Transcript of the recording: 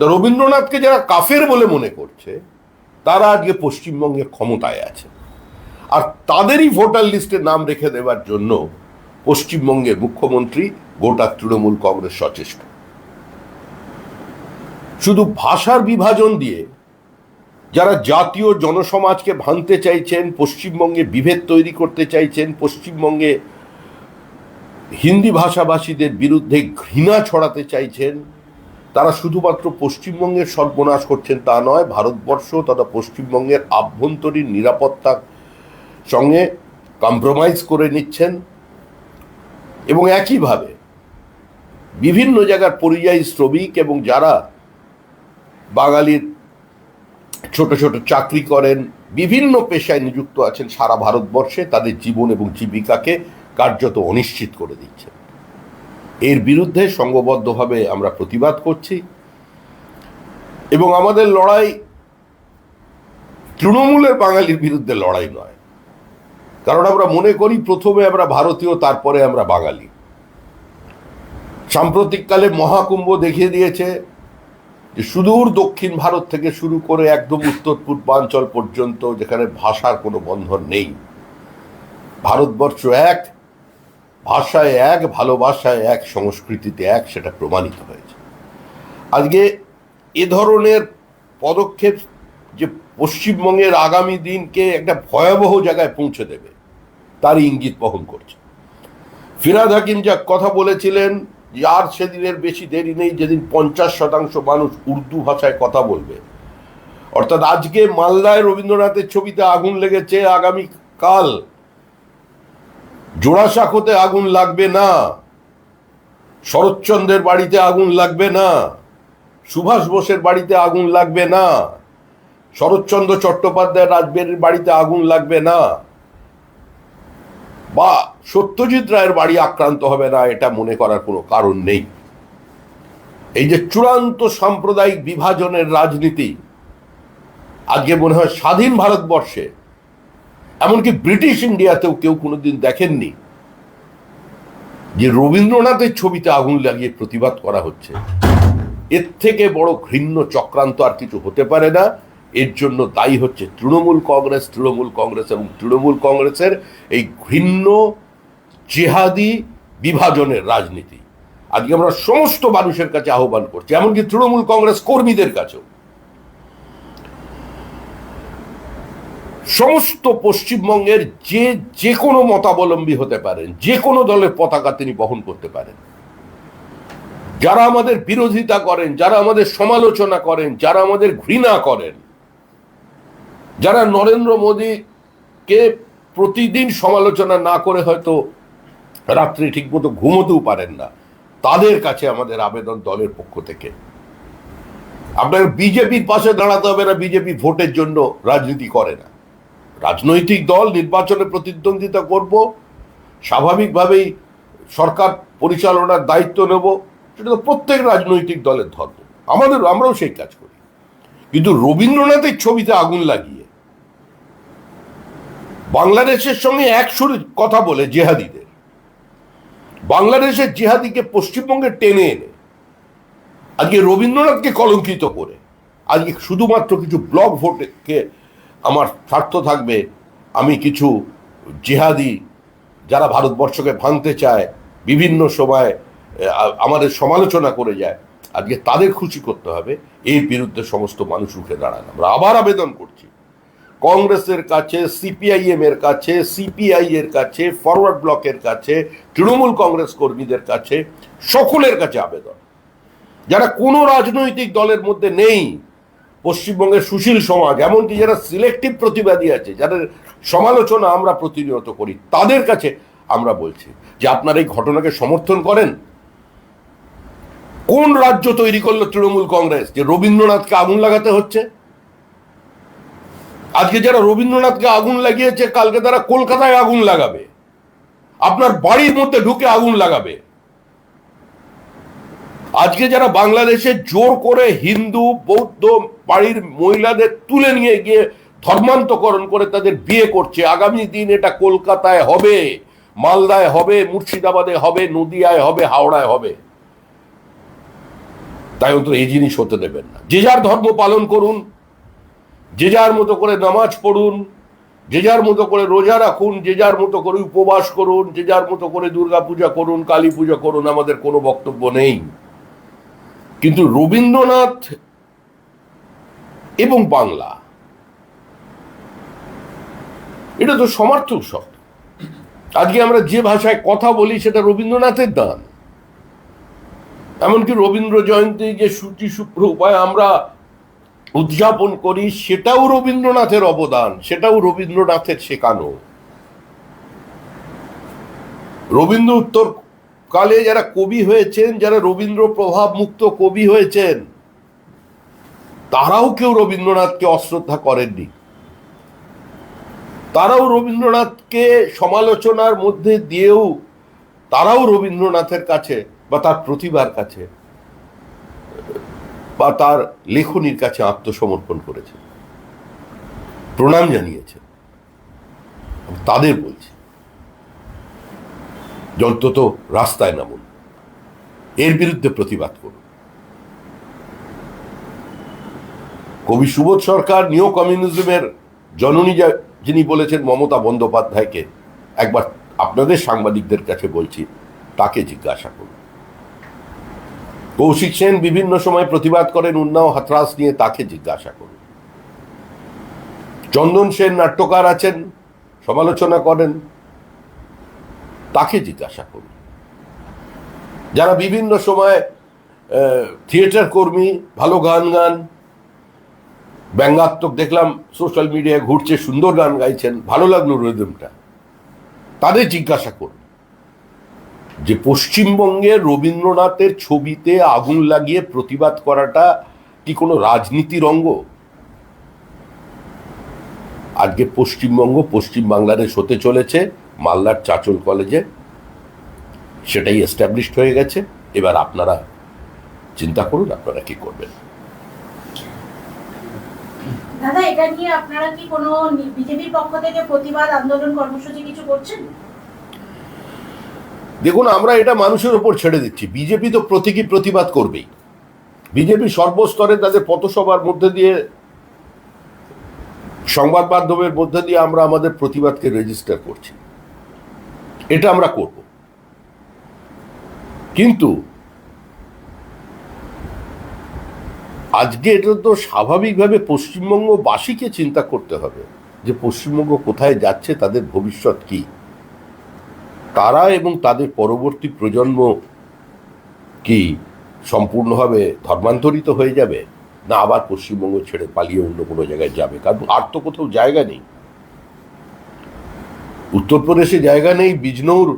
রবীন্দ্রনাথকে যারা কাফের বলে মনে করছে, তারা আজকে পশ্চিমবঙ্গে ক্ষমতায় আছে। আর তাদেরই ভোটার লিস্টে নাম রেখে দেওয়ার জন্য পশ্চিমবঙ্গের মুখ্যমন্ত্রী গোটা তৃণমূল কংগ্রেস সচেষ্ট। শুধু ভাষার বিভাজন দিয়ে যারা জাতীয় জনসমাজকে ভাঙতে চাইছেন, পশ্চিমবঙ্গে বিভেদ তৈরি করতে চাইছেন, পশ্চিমবঙ্গে হিন্দি ভাষাভাষীদের বিরুদ্ধে ঘৃণা ছড়াতে চাইছেন তারা শুধুমাত্র পশ্চিমবঙ্গের সর্বনাশ করছেন তা নয়, ভারতবর্ষ তথা পশ্চিমবঙ্গের আভ্যন্তরীণ নিরাপত্তার সঙ্গে কম্প্রোমাইজ করে নিচ্ছেন এবং একইভাবে বিভিন্ন জায়গার পরিযায়ী শ্রমিক এবং যারা বাঙালির ছোট ছোট চাকরি করেন, বিভিন্ন পেশায় নিযুক্ত আছেন সারা ভারতবর্ষে, তাদের জীবন এবং জীবিকাকে কার্যত অনিশ্চিত করে দিচ্ছেন। এর বিরুদ্ধে সংঘবদ্ধভাবে আমরা প্রতিবাদ করছি। এবং আমাদের লড়াই তৃণমূলের বাঙালির বিরুদ্ধে লড়াই নয়। কারণ আমরা মনে করি প্রথমে আমরা ভারতীয়, তারপরে আমরা বাঙালি। সাম্প্রতিককালে মহাকুম্ভ দেখিয়ে দিয়েছে যে সুদূর দক্ষিণ ভারত থেকে শুরু করে একদম উত্তর পূর্বাঞ্চল পর্যন্ত যেখানে ভাষার কোনো বন্ধন নেই, ভারতবর্ষ এক ভাষায় এক, ভালোবাসায় এক, সংস্কৃতিতে এক, সেটা প্রমাণিত হয়েছে। আজকে এ ধরনের পদক্ষেপ যে পশ্চিমবঙ্গের আগামী দিনকে একটা ভয়াবহ জায়গায় পৌঁছে দেবে, তার ইঙ্গিত বহন করছে। ফিরাদ হাকিম যা কথা বলেছিলেন আর সেদিনের বেশি দেরি নেই, যেদিন পঞ্চাশ শতাংশ মানুষ উর্দু ভাষায় কথা বলবে। অর্থাৎ আজকে মালদায় রবীন্দ্রনাথের ছবিতে আগুন লেগেছে আগামী কাল জোড়াসাঁকোতে আগুন লাগবে না। শরৎচন্দ্রের বাড়িতে আগুন লাগবে না। সুভাষ বোসের বাড়িতে আগুন লাগবে না। শরৎচন্দ্র চট্টোপাধ্যায় রাজবের বাড়িতে আগুন লাগবে না। বা সত্যজিৎ রায়ের বাড়ি আক্রান্ত হবে না, এটা মনে করার কোনো কারণ নেই। এই যে চূড়ান্ত সাম্প্রদায়িক বিভাজনের রাজনীতি, আজকে মনে হয় স্বাধীন ভারতবর্ষে এমনকি ব্রিটিশ ইন্ডিয়াতেও কেউ কোনোদিন দেখেননি যে রবীন্দ্রনাথের ছবিতে আগুন লাগিয়ে প্রতিবাদ করা হচ্ছে। এর থেকে বড় ঘৃণ্য চক্রান্ত আর কিছু হতে পারে না। এর জন্য দায়ী হচ্ছে তৃণমূল কংগ্রেস তৃণমূল কংগ্রেস এবং তৃণমূল কংগ্রেসের এই ঘৃণ্য জেহাদি বিভাজনের রাজনীতি। আজকে আমরা সমস্ত মানুষের কাছে আহ্বান করছি, এমনকি তৃণমূল কংগ্রেস কর্মীদের কাছেও। সমস্ত পশ্চিমবঙ্গের যে যে কোনো মতাবলম্বী হতে পারেন, যে কোনো দলের পতাকা তিনি বহন করতে পারেন। যারা আমাদের বিরোধিতা করেন, যারা আমাদের সমালোচনা করেন, যারা আমাদের ঘৃণা করেন, যারা নরেন্দ্র মোদীকে প্রতিদিন সমালোচনা না করে হয়তো রাত্রি ঠিকমতো ঘুমোতেও পারেন না, তাদের কাছে আমাদের আবেদন দলের পক্ষ থেকে। আপনার বিজেপির পাশে দাঁড়াতে হবে না, বিজেপি ভোটের জন্য রাজনীতি করে না। রাজনৈতিক দল নির্বাচনে প্রতিদ্বন্দ্বিতা করব, স্বাভাবিকভাবেই সরকার পরিচালনার দায়িত্ব নেব, সেটা তো প্রত্যেক রাজনৈতিক দলের ধর্ম। আমাদের, আমরাও সেই কাজ করি। কিন্তু রবীন্দ্রনাথের ছবিতে আগুন লাগিয়ে, বাংলাদেশের সঙ্গে এক সুরে কথা বলে জেহাদিদের, বাংলাদেশের জেহাদিকে পশ্চিমবঙ্গে টেনে এনে, আজকে রবীন্দ্রনাথকে কলঙ্কিত করে, আজকে শুধুমাত্র কিছু ব্লক ভোটকে আমার স্বার্থ থাকবে, আমি কিছু জিহাদি যারা ভারতবর্ষকে ভাঙতে চায়, বিভিন্ন সময় আমাদের সমালোচনা করে যায়, আজকে তাদের খুশি করতে হবে, এর বিরুদ্ধে সমস্ত মানুষ রুখে দাঁড়ান। আমরা আবার আবেদন করছি। কংগ্রেসের কাছে সিপিআইএম এর কাছে সিপিআই এর কাছে, ফরওয়ার্ড ব্লকের কাছে, তৃণমূল কংগ্রেস কর্মীদের কাছে, সকলের কাছে আবেদন। যারা কোনো রাজনৈতিক দলের মধ্যে নেই পশ্চিমবঙ্গের সুশীল সমাজ, এমনকি যারা সিলেক্টিভ প্রতিবাদী আছে, যাদের সমালোচনা আমরা প্রতিনিয়ত করি, তাদের কাছে আমরা বলছি যে আপনার এই ঘটনাকে সমর্থন করেন। কোন রাজ্য তৈরি করল তৃণমূল কংগ্রেস? যে রবীন্দ্রনাথকে আগুন লাগাতে হচ্ছে? আজকে যারা রবীন্দ্রনাথকে আগুন লাগিয়েছে, কালকে তারা কলকাতায় আগুন লাগাবে। আপনার বাড়ির মধ্যে ঢুকে আগুন লাগাবে। আজকে যারা বাংলাদেশে জোর করে হিন্দু, বৌদ্ধ বাড়ির মহিলাদের তুলে নিয়ে গিয়ে ধর্মান্তকরণ করে তাদের বিয়ে করছে, আগামী দিন এটা কলকাতায় হবে, মালদায় হবে, মুর্শিদাবাদে হবে, নদিয়ায় হবে, হাওড়ায় হবে। তাই অন্তত এই জিনিস হতে দেবেন না। যে যার ধর্ম পালন করুন, যে যার মতো করে নামাজ পড়ুন, যে যার মতো করে রোজা রাখুন, যে যার মতো করে উপবাস করুন, যে যার মতো করে দুর্গা পূজা করুন কালী পূজা করুন, আমাদের কোনো বক্তব্য নেই। কিন্তু রবীন্দ্রনাথ এবং বাংলা, এটা তো সমার্থক শব্দ। আজকে আমরা যে ভাষায় কথা বলি সেটা রবীন্দ্রনাথের দান। এমনকি রবীন্দ্র জয়ন্তী যে সূচি শুক্র উপায় আমরা উদযাপন করি, সেটাও রবীন্দ্রনাথের অবদান, সেটাও রবীন্দ্রনাথের শেখানো। রবীন্দ্র উত্তর কালে যারা কবি হয়েছেন, যারা রবীন্দ্র প্রভাব মুক্ত কবি হয়েছেন, তারাও কেউ রবীন্দ্রনাথকে অশ্রদ্ধা করেননি। তারাও রবীন্দ্রনাথকে সমালোচনার মধ্যে দিয়েও তারাও রবীন্দ্রনাথের কাছে বা তার প্রতিভার কাছে বা তার লেখনির কাছে আত্মসমর্পণ করেছে প্রণাম জানিয়েছে তাদের বলছি। অন্তত রাস্তায় নামুন। এর বিরুদ্ধে প্রতিবাদ করুন। কবি সুবোধ সরকার নিও কমিউনিজমের জননী যিনি বলেছেন মমতা বন্দ্যোপাধ্যায়কে, একবার আপনাদের সাংবাদিকদের কাছে বলছি, তাকে জিজ্ঞাসা করুন। কৌশিক সেন বিভিন্ন সময় প্রতিবাদ করেন, উন্নাও হাতরাস নিয়ে তাকে জিজ্ঞাসা করুন। চন্দন সেন নাট্যকার আছেন, সমালোচনা করেন তাকে জিজ্ঞাসা করুন। যারা বিভিন্ন সময় থিয়েটার কর্মী, ভালো গান গান, ব্যঙ্গাত্মক দেখলাম, সোশ্যাল মিডিয়ায় ঘুরছে, সুন্দর গান গাইছেন, ভালো লাগল রিদমটা তাদের জিজ্ঞাসা করুন যে পশ্চিমবঙ্গে রবীন্দ্রনাথের ছবিতে আগুন লাগিয়ে প্রতিবাদ করাটা কি কোনো রাজনীতির অঙ্গ? আজকে পশ্চিমবঙ্গ পশ্চিম বাংলাদেশ হতে চলেছে। মালদার চাচল কলেজে সেটাই এস্টাবলিশড হয়ে গেছে। এবার আপনারা চিন্তা করুন আপনারা কি করবেন। দাদা এটা নিয়ে আপনারা কি কোনো বিজেপির পক্ষ থেকে প্রতিবাদ আন্দোলন কর্মসূচি কিছু করছেন? দেখুন আমরা এটা মানুষের ওপর ছেড়ে দিচ্ছি। বিজেপি তো প্রতীকী প্রতিবাদ করবেই। বিজেপি সর্বস্তরে তাদের পথসভার মধ্যে দিয়ে সংবাদ মাধ্যমের মধ্যে দিয়ে আমরা আমাদের প্রতিবাদকে রেজিস্টার করছি। এটা আমরা করব। কিন্তু আজকে এটা তো স্বাভাবিকভাবে পশ্চিমবঙ্গবাসীকে চিন্তা করতে হবে যে পশ্চিমবঙ্গ কোথায় যাচ্ছে, তাদের ভবিষ্যৎ কি। তারা এবং তাদের পরবর্তী প্রজন্ম কি সম্পূর্ণভাবে ধর্মান্তরিত হয়ে যাবে, না আবার পশ্চিমবঙ্গ ছেড়ে পালিয়ে অন্য কোনো জায়গায় যাবে? কারণ আর তো কোথাও জায়গা নেই। উত্তরপ্রদেশে জায়গা নেই বিজনৌর।